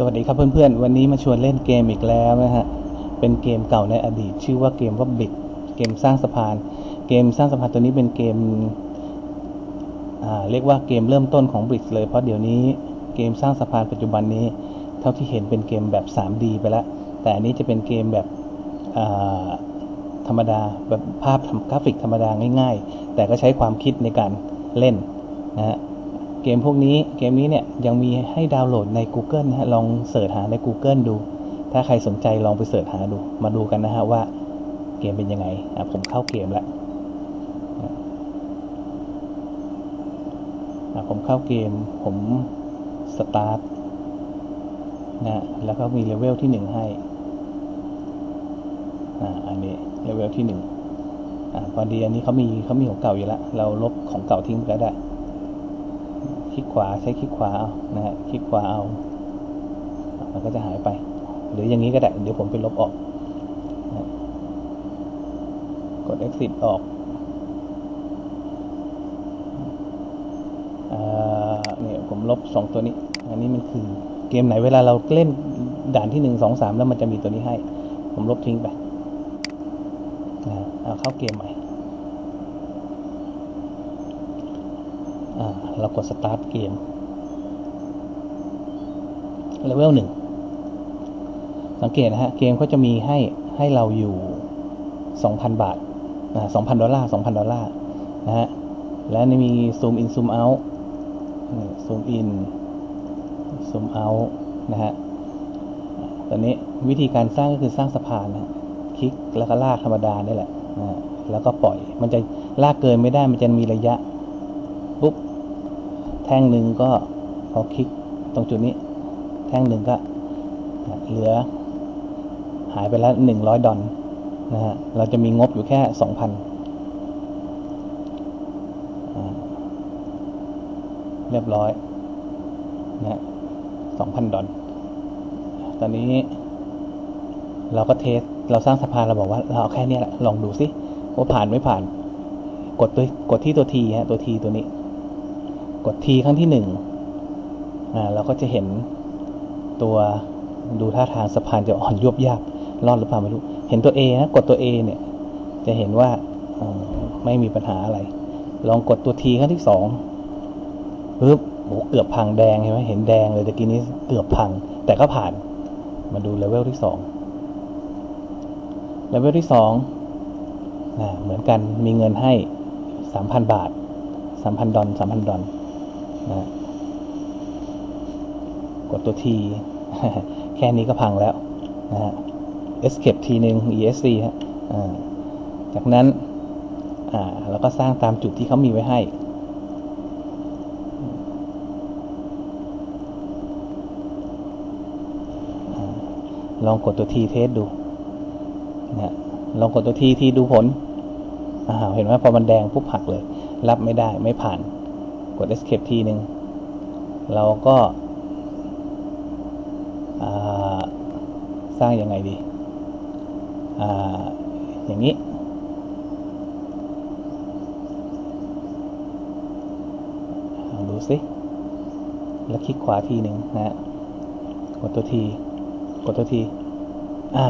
สวัสดีครับเพื่อนๆ วันนี้มาชวนเล่นเกมอีกแล้วนะฮะ เป็นเกมเก่าในอดีต ชื่อว่าเกมว่าบิดเกมสร้างสะพาน เกมสร้างสะพานตัวนี้เป็นเกมอ่าเรียกว่าเกมเริ่มต้นของบริดเลย เพราะเดี๋ยวนี้เกมสร้างสะพานปัจจุบันนี้ เท่าที่เห็นเป็นเกมแบบ 3D ไปแล้ว แต่อันนี้จะเป็นเกมแบบอ่าธรรมดาแบบภาพกราฟิกธรรมดาง่าย ๆ แต่ก็ใช้ความคิดในการเล่นนะฮะ มพวกนี้เกมนี้เนี่ยยังมีให้ดาวน์โหลดใน Google นะฮะลองเสิร์ชหาใน Google ดู ถ้าใครสนใจลองไปเสิร์ชหาดู มาดูกันนะฮะว่าเกมเป็นยังไงอะผมเข้าเกมแล้วอะผมเข้าเกม ผมสตาร์ทนะแล้วก็มีเลเวลที่หนึ่งให้อ่าอันนี้เลเวลที่หนึ่งอ่าพอดีอันนี้เขามีเขามีของเก่าอยู่แล้ว เราลบของเก่าทิ้งไปก็ได้ ลิกขวาใช้คลิกขวาเอานะฮะคลิกขวาเอา มันก็จะหายไป หรืออย่างนี้ก็ได้ เดี๋ยวผมไปลบออกนะกด exit ออกอ่าเนี่ยผมลบสองตัวนี้ อันนี้มันคือเกมไหนเวลาเราเล่นด่านที่หนึ่งสองสามแล้วมันจะมีตัวนี้ให้ ผมลบทิ้งไปนะเอาเข้าเกมใหม่ อ่า เรากดสตาร์ทเกมเลเวลหนึ่งสังเกตนะฮะ เกมก็จะมีให้ให้เราอยู่ 2,000 บาทนะ2,000 ดอลลาร์ 2,000 ดอลลาร์นะฮะ และนี่มีซูมอินซูมเอาท์ซูมอินซูมเอาท์นะฮะตอนนี้วิธีการสร้างก็คือสร้างสะพานนะคลิกแล้วก็ลากธรรมดานี่แหละนะแล้วก็ปล่อย มันจะลากเกินไม่ได้ มันจะมีระยะปุ๊บ แท่งหนึ่งก็พอคลิกตรงจุดนี้ แท่งหนึ่งก็เหลือหายไปแล้วหนึ่งร้อยดอลนะฮะเราจะมีงบอยู่แค่สองพันเรียบร้อยนะสองพันดอลตอนนี้ เราก็เทส เราสร้างสะพานเราบอกว่าเราเอาแค่นี้แหละ ลองดูสิว่าผ่านไม่ผ่าน กดตัวกดที่ตัวทีฮะตัวทีตัวนี้ กดทีครั้งที่หนึ่งอ่าเราก็จะเห็นตัวดูท่าทางสะพานจะอ่อนยุบยากรอดหรือเปล่าไม่รู้ เห็นตัว A นะ กดตัว A เนี่ย จะเห็นว่าไม่มีปัญหาอะไร ลองกดตัวทีครั้งที่สองปึ๊บโหเกือบพังแดงเห็นไหมเห็นแดงเลยตะกี้นี้เกือบพัง แต่ก็ผ่าน มาดูเลเวลที่สองเลเวลที่สองนะเหมือนกันมีเงินให้สามพันบาทสามพันดอลสามพันดอล นะกดตัวทีแค่นี้ก็พังแล้วนะฮะ escape ทีหนึ่ง esc ฮะจากนั้นอ่าเราก็สร้างตามจุดที่เขามีไว้ให้ลองกดตัวทีเทสดูนะลองกดตัวทีทีดูผลอ่าเห็นไหมพอมันแดงปุ๊บหักเลย รับไม่ได้ไม่ผ่าน กด escape ทีหนึ่งเราก็สร้างยังไงดีออย่างนี้ ดูสิ แล้วคลิกขวาทีหนึ่งนะฮะกดตัวที กดตัวที อ่า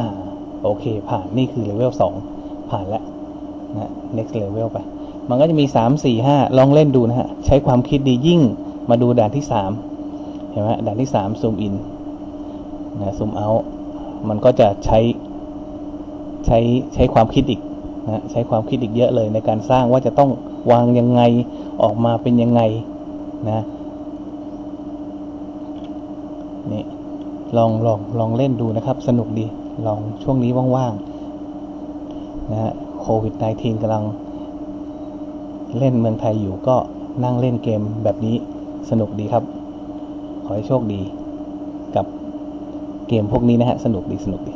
โอเค ผ่าน นี่คือเลเวลสอง ผ่านแล้วนะ next level ไป มันก็จะมีสามสี่ห้าลองเล่นดูนะฮะ ใช้ความคิดดียิ่งมาดูด่านที่สามเห็นไหมด่านที่สามซูมอินนะซูมเอามันก็จะใช้ใช้ใช้ความคิดอีกนะใช้ความคิดอีกเยอะเลยในการสร้างว่าจะต้องวางยังไงออกมาเป็นยังไงนะนี่ลองลองลองเล่นดูนะครับ สนุกดี ลองช่วงนี้ว่างๆนะฮะโควิด -19 กำลัง เล่นเมืองไทยอยู่ก็นั่งเล่นเกมแบบนี้สนุกดีครับ ขอให้โชคดีกับเกมพวกนี้นะฮะ สนุกดีสนุกดี